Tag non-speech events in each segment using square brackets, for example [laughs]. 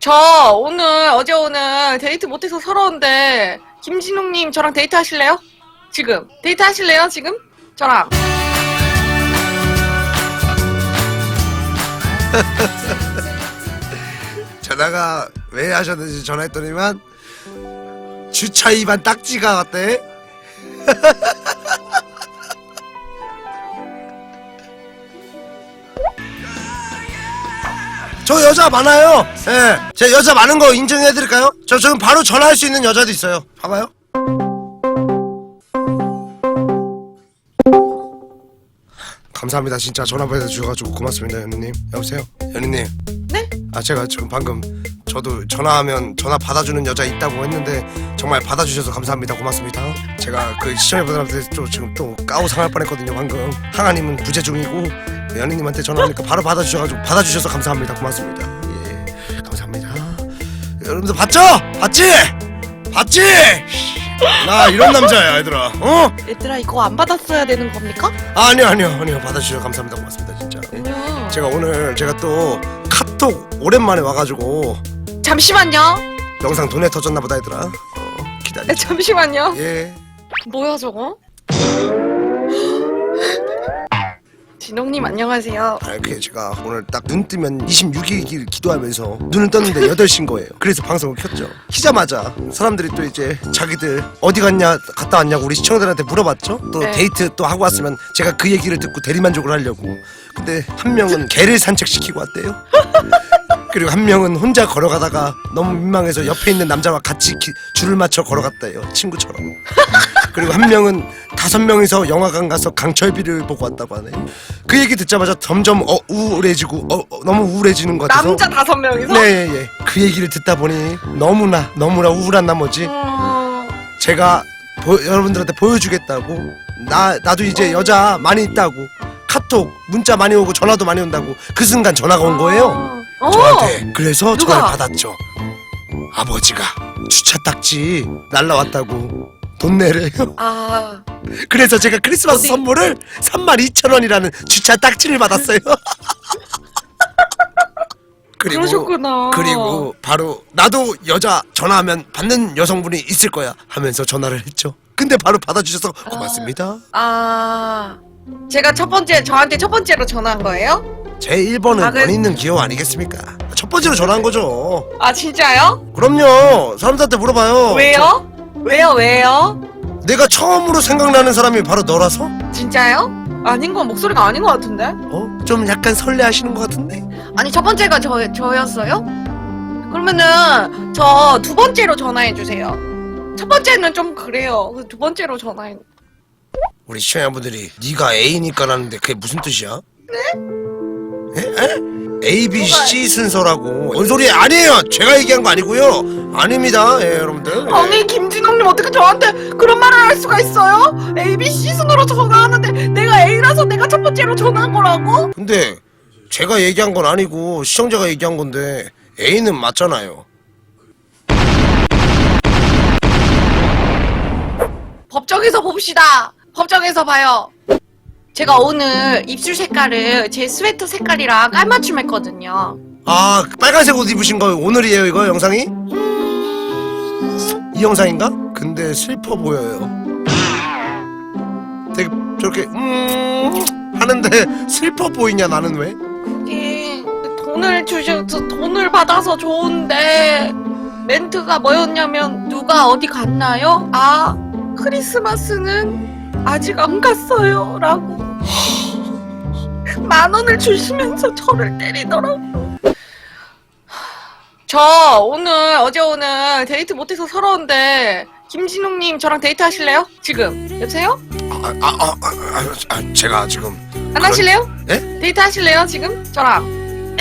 저 오늘 어제 오늘 데이트 못해서 서러운데 김진웅님 저랑 데이트 하실래요? 지금 데이트 하실래요? 지금 저랑 [laughs] 전화가 왜 하셨는지 전화했더니만 주차 위반 딱지가 왔대. [laughs] 저 여자 많아요. 예. 제 여자 많은 거 인정해 드릴까요? 저 지금 바로 전화할 수 있는 여자도 있어요. 봐봐요. 감사합니다. 진짜 전화 받아 주셔가지고 고맙습니다, 연희님. 여보세요, 연희님. 네? 아 제가 지금 방금 저도 전화하면 전화 받아주는 여자 있다고 했는데 정말 받아주셔서 감사합니다 고맙습니다 제가 그 시청자분들한테 또 지금 또 까오 상할 뻔했거든요 방금 항아님은 부재 중이고 연희님한테 전화하니까 바로 받아주셔가지고 받아주셔서 감사합니다 고맙습니다 예 감사합니다 여러분들 봤죠? 봤지? 봤지? 나 이런 남자야 얘들아 어? 얘들아 이거 안 받았어야 되는 겁니까? 아, 아니요 아니요 아니요 받아주셔서 감사합니다 고맙습니다 진짜 예. 뭐야 제가 오늘 제가 또 카톡 오랜만에 와가지고 잠시만요 영상 돈에 터졌나 보다 얘들아 어, 기다려 네, [laughs] 잠시만요 예 뭐야 저거? 진웅님 안녕하세요 아, 그게 제가 오늘 딱 눈 뜨면 26일 기도하면서 눈을 떴는데 8시인 거예요. 그래서 방송을 켰죠. 키자마자 사람들이 또 이제 자기들 어디 갔냐, 갔다 왔냐고 우리 시청자들한테 물어봤죠. 또 네. 데이트 또 하고 왔으면 제가 그 얘기를 듣고 대리만족을 하려고. 근데 한 명은 개를 산책시키고 왔대요. [laughs] 그리고 한 명은 혼자 걸어가다가 너무 민망해서 옆에 있는 남자와 같이 기- 줄을 맞춰 걸어갔대요. 친구처럼. 그리고 한 명은 다섯 명이서 영화관 가서 강철비를 보고 왔다고 하네. 그 얘기 듣자마자 점점 어, 우울해지고 어, 어, 너무 우울해지는 것 같아서. 남자 다섯 명이서? 네, 예, 예. 그 얘기를 듣다 보니 너무나 너무나 우울한 나머지 음, 제가 보- 여러분들한테 보여주겠다고 나 나도 이제 여자 많이 있다고 카톡 문자 많이 오고 전화도 많이 온다고 그 순간 전화가 온 거예요. 어. 저한테 그래서 누가? 전화를 받았죠. 아버지가 주차 딱지 날라왔다고 돈 내래요. 아 그래서 제가 크리스마스 어디? 선물을 32,000원이라는 주차 딱지를 받았어요. [laughs] 그리고 그러셨구나 그리고 바로 나도 여자 전화하면 받는 여성분이 있을 거야 하면서 전화를 했죠. 근데 바로 받아주셔서 고맙습니다. 아 제가 첫 번째 저한테 첫 번째로 전화한 거예요? 제 1번은 아, 원 있는 기업 아니겠습니까? 첫 번째로 전화한 거죠. 아 진짜요? 그럼요. 사람들한테 물어봐요. 왜요? 왜요 왜요? 저- 내가 처음으로 생각나는 사람이 바로 너라서? 진짜요? 아닌 건 목소리가 아닌 것 같은데? 어? 좀 약간 설레하시는 것 같은데? 아니 첫 번째가 저 저였어요? 그러면은 저 두 번째로 전화해 주세요. 첫 번째는 좀 그래요. 그두 번째로 전화해. 우리 시청자분들이 네가 A니까라는데 그게 무슨 뜻이야? 네? 에? 에? A, B, C 순서라고 뭔 소리 아니에요 제가 얘기한 거 아니고요 아닙니다 예 여러분들 예. 아니 김진웅님 어떻게 저한테 그런 말을 할 수가 있어요? A, B, C 순으로 전화하는데 내가 A라서 내가 첫 번째로 전화한 거라고? 근데 제가 얘기한 건 아니고 시청자가 얘기한 건데 A는 맞잖아요 법정에서 봅시다. 법정에서 봐요. 제가 오늘 입술 색깔을 제 스웨터 색깔이랑 깔맞춤 했거든요. 아 빨간색 옷 입으신 거 오늘이에요 이거 영상이? 이 영상인가? 근데 슬퍼 보여요 되게 저렇게 음 하는데 [laughs] 슬퍼 보이냐 나는 왜? 그게 돈을 주셔서 돈을 받아서 좋은데 멘트가 뭐였냐면 누가 어디 갔나요? 아 크리스마스는 아직 안 갔어요 라고 만 원을 주시면서 저를 때리더라고 저 오늘 어제 오늘 데이트 못해서 서러운데 김진웅님 저랑 데이트 하실래요? 지금 여보세요? 아, 아, 아, 아, 아, 아, 제가 지금 안 하실래요? 예? 데이트 하실래요 지금? 저랑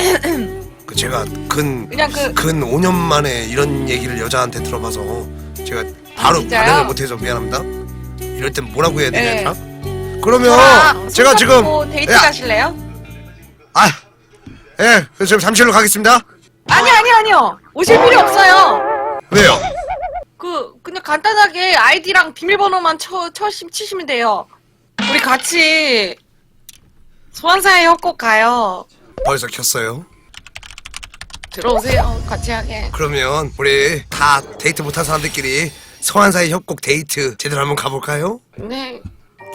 그 제가 근, 그냥 그 근 5년 만에 이런 얘기를 여자한테 들어봐서 제가 바로 진짜요? 반응을 못해서 미안합니다. 이럴 땐 뭐라고 해야 되냐, 네. 얘들아? 그러면 제가 지금 데이트 야, 가실래요? 아, 예, 그래서 지금 잠실로 가겠습니다. 아니 아니 아니요 오실 필요 없어요. 왜요? 그 그냥 간단하게 아이디랑 비밀번호만 쳐, 쳐 치시면 돼요. 우리 같이 소환사의 협곡 가요. 벌써 켰어요. 들어오세요. 같이 하게. 그러면 우리 다 데이트 못한 사람들끼리 소환사의 협곡 데이트 제대로 한번 가볼까요? 네.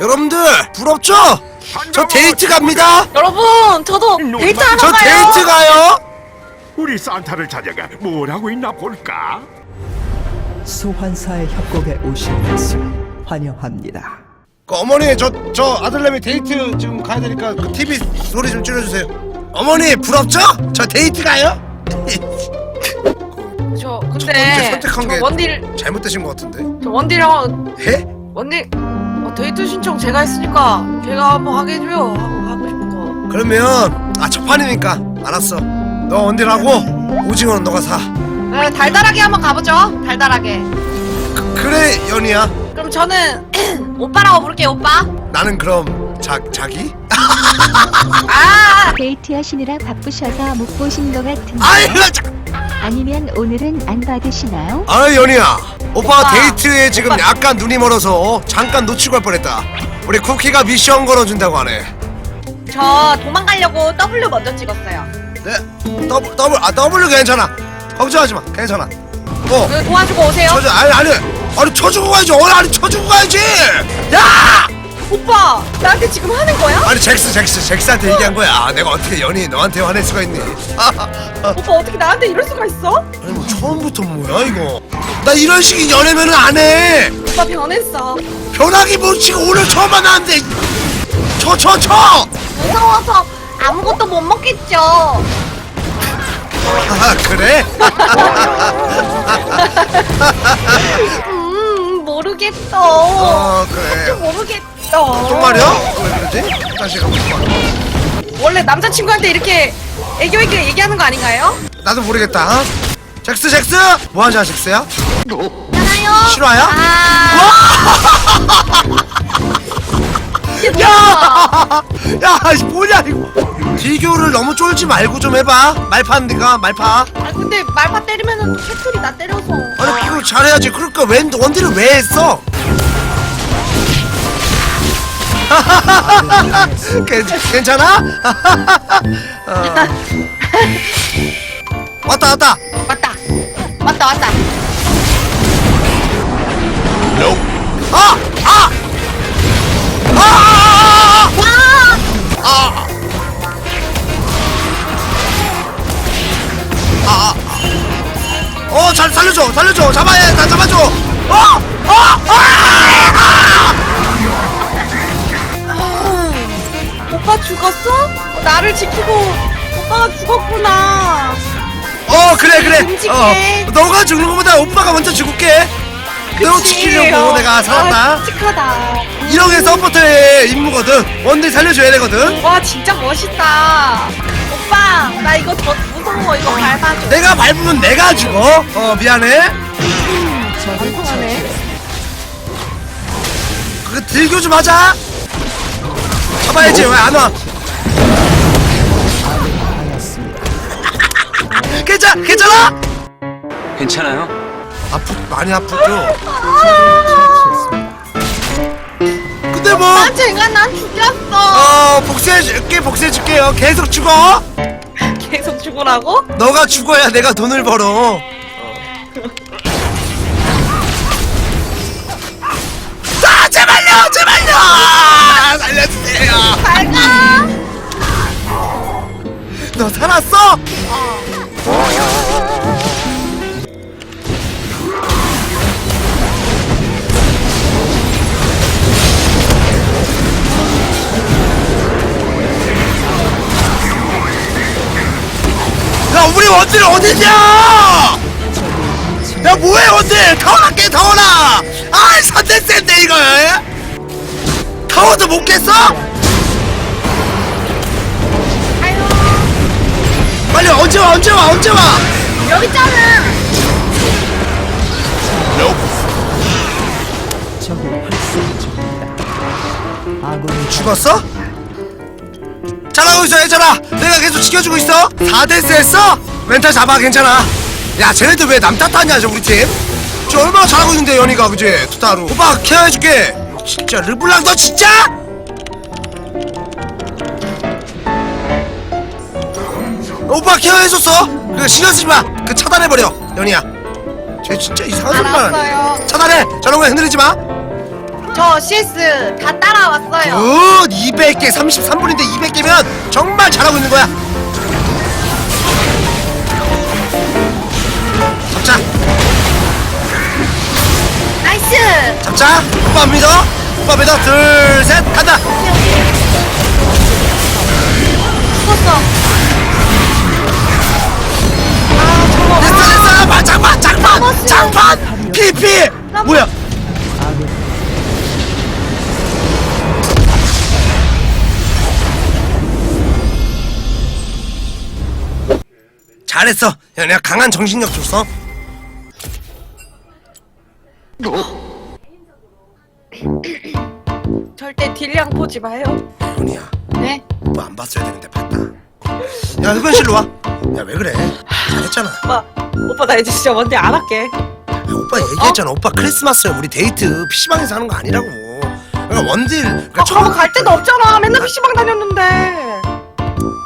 여러분들 부럽죠? 저 데이트 갑니다. 여러분, 저도 데이트 하러 저 가요. 데이트 가요. 우리 산타를 찾아가 뭘 하고 있나 볼까? 소환사의 협곡에 오신 것을 환영합니다. 그 어머니 저 저 아들내미 데이트 지금 가야 되니까 그 TV 소리 좀 줄여주세요. 어머니 부럽죠? 저 데이트 가요? [laughs] 저 번째 근데 선택한 저 게- 원딜 잘못되신 것 같은데. 저 원딜하고 해? 원딜 어, 데이트 신청 제가 했으니까 걔가 한번 하게 해줘요. 하고 하고 싶은 거. 그러면 아 첫판이니까 알았어. 너 언딜하고 오징어는 너가 사. 네, 달달하게 한번 가보죠. 달달하게. 그, 그래 연이야. 그럼 저는 [clears throat] 오빠라고 부를게요, 오빠. 나는 그럼 자 자기? [laughs] 아, 데이트 하시느라 바쁘셔서 못 보신 것 같은데 아이 자. 아니면 오늘은 안 받으시나요? 아 연이야. 오빠가 오빠. 데이트에 지금 오빠. 약간 눈이 멀어서 잠깐 놓치고 할 뻔했다. 우리 쿠키가 미션 걸어준다고 하네. 저 도망가려고 W 먼저 찍었어요. 네. 더블 더블 아 W 괜찮아. 걱정하지 마. 괜찮아. 어. 그 도와주고 오세요. 쳐줘 아니 아니 아니 쳐주고 가야지. 어 아니 쳐주고 가야지. 야! 오빠, 나한테 지금 하는 거야? 아니 잭스 잭스 잭스한테 얘기한 거야. 아, 내가 어떻게 연이 너한테 화낼 수가 있니? [laughs] 오빠 어떻게 나한테 이럴 수가 있어? 아니 뭐 처음부터 뭐야 이거? 나 이런 식의 연애면은 안 해. 오빠 변했어. 변하기 못 치고 오늘 처음 만났는데 쳐 쳐 쳐. 무서워서 아무것도 못 먹겠죠. 아 그래? 음, 모르겠어. 어 그래. 모르겠어. 정말이야? 왜 그러지? 다시 가볼까? 원래 남자친구한테 이렇게 애교 있게 얘기하는 거 아닌가요? 나도 모르겠다. 어? 잭스 잭스 뭐 하자 잭스야? 실화야? 아. 이게 뭐야? 야, [laughs] 이 뭐냐 이거? 비교를 너무 쫄지 말고 좀 해봐. 말판 네가 말파. 아 근데 말파 때리면은 캐틀이 나 때려서. 아니 그걸 잘해야지. 그러니까 웬 원딜을 왜 했어? 괜, [laughs] 괜찮아? [laughs] 어. 왔다 왔다. 맞다. 맞다 맞다. 아! 아! 아! 아! 아! 아! 어, 잘 살려줘, 살려줘, 잡아야, 나 잡아줘. 어, 어, 아! 오빠 죽었어? 어, 나를 지키고 오빠가 죽었구나. 어, 그래, 그래. 어, 너가 죽는 것보다 오빠가 먼저 죽을게. 너 그치? 지키려고 어. 내가 살았다. 아, 끔찍하다. 이런 게 서포터의 임무거든. 원딜 살려줘야 되거든. 와 진짜 멋있다. 오빠 나 이거 더 무서워 이거 밟아줘. 내가 밟으면 내가 죽어. 어, 미안해. 안 통하네. 그거 들교 좀 하자. 잡아야지 왜 안 와? [laughs] 괜찮 괜찮아? 괜찮아요? 아프 많이 아프죠. 근데 뭐 아 제가 난 죽였어. 어, 복수해줄게 복수해줄게요. 계속 죽어. [laughs] 계속 죽으라고? 너가 죽어야 내가 돈을 벌어. 아 제발요 제발요 살려주세요. 잘가. 너 살았어? 야 우리 원딜 어디냐? 야 뭐해 원딜 타워나 깨 타워나 아이 선대 센데 이거 타워도 못 깼어? 아유 빨리 언제 와 언제 와 언제 와 여기 있잖아. 적이 활성 중입니다. 아군이 죽었어? 잘하고 있어 얘들아 내가 계속 지켜주고 있어 4대스 했어? 멘탈 잡아 괜찮아 야 쟤네들 왜 남 탓하냐 저 우리 팀 저 얼마나 잘하고 있는데 연희가 그지 투타루 오빠 케어해줄게 진짜 르블랑 너 진짜? 오빠 케어해줬어? 그 신경 쓰지 마 그 차단해버려 연희야. 쟤 진짜 이상한 소리만. 하네 알았어요. 차단해. 저런 거 흔들리지 마. 저 CS 다 따라왔어요. 굿! 200개 33분인데 200개면 정말 잘하고 있는 거야 잡자. 오빠 믿어? 오빠 믿어? 둘셋 간다. 죽었어. 아 저거. 됐어 됐어 마 장판 장판 장판. 피피 뭐야? 잘했어. 야 내가 강한 정신력 줬어 절대 딜량 보지 마요. 연희야 네. 오빠 안 봤어야 되는데 봤다 야 흡연실로 와야 왜 그래 잘했잖아 야, 오빠 오빠 나 이제 진짜 원딜 안 할게. 오빠 얘기했잖아 오빠 크리스마스에 우리 데이트 PC방에서 하는 거 아니라고 그러니까 원딜 그러니까 아, 저거 갈 데도 없잖아. 맨날 PC방 다녔는데.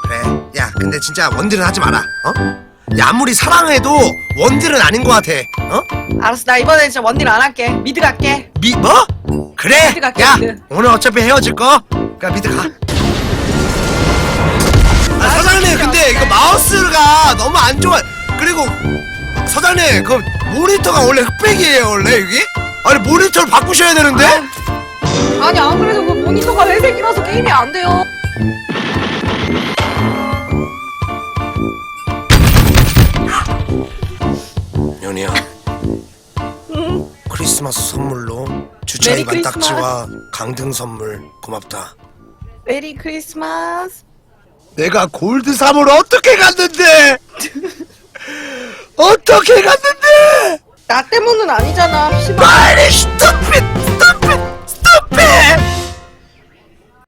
그래 야 근데 진짜 원딜은 하지 마라 어? 야 아무리 사랑해도 원딜은 아닌 것 같아 어? 알았어, 나 이번엔 진짜 원딜 안 할게. 미드 갈게. 미 뭐? 그래 미드 갈게, 야 미드. 오늘 어차피 헤어질 거 그니까 미드 가 아, 사장님 근데 이거 마우스가 너무 안 좋아 그리고 사장님 그 모니터가 원래 흑백이에요 원래 여기? 아니 모니터를 바꾸셔야 되는데 아니 안 그래도 그 모니터가 회색이라서 게임이 안 돼요. 연희야 응. 크리스마스 선물로 주차 메리 위반 크리스마스. 딱지와 강등 선물 고맙다 메리 크리스마스. 내가 골드 3을 어떻게 갔는데 [laughs] 어떻게 갔는데 나 때문은 아니잖아. PC방. 빨리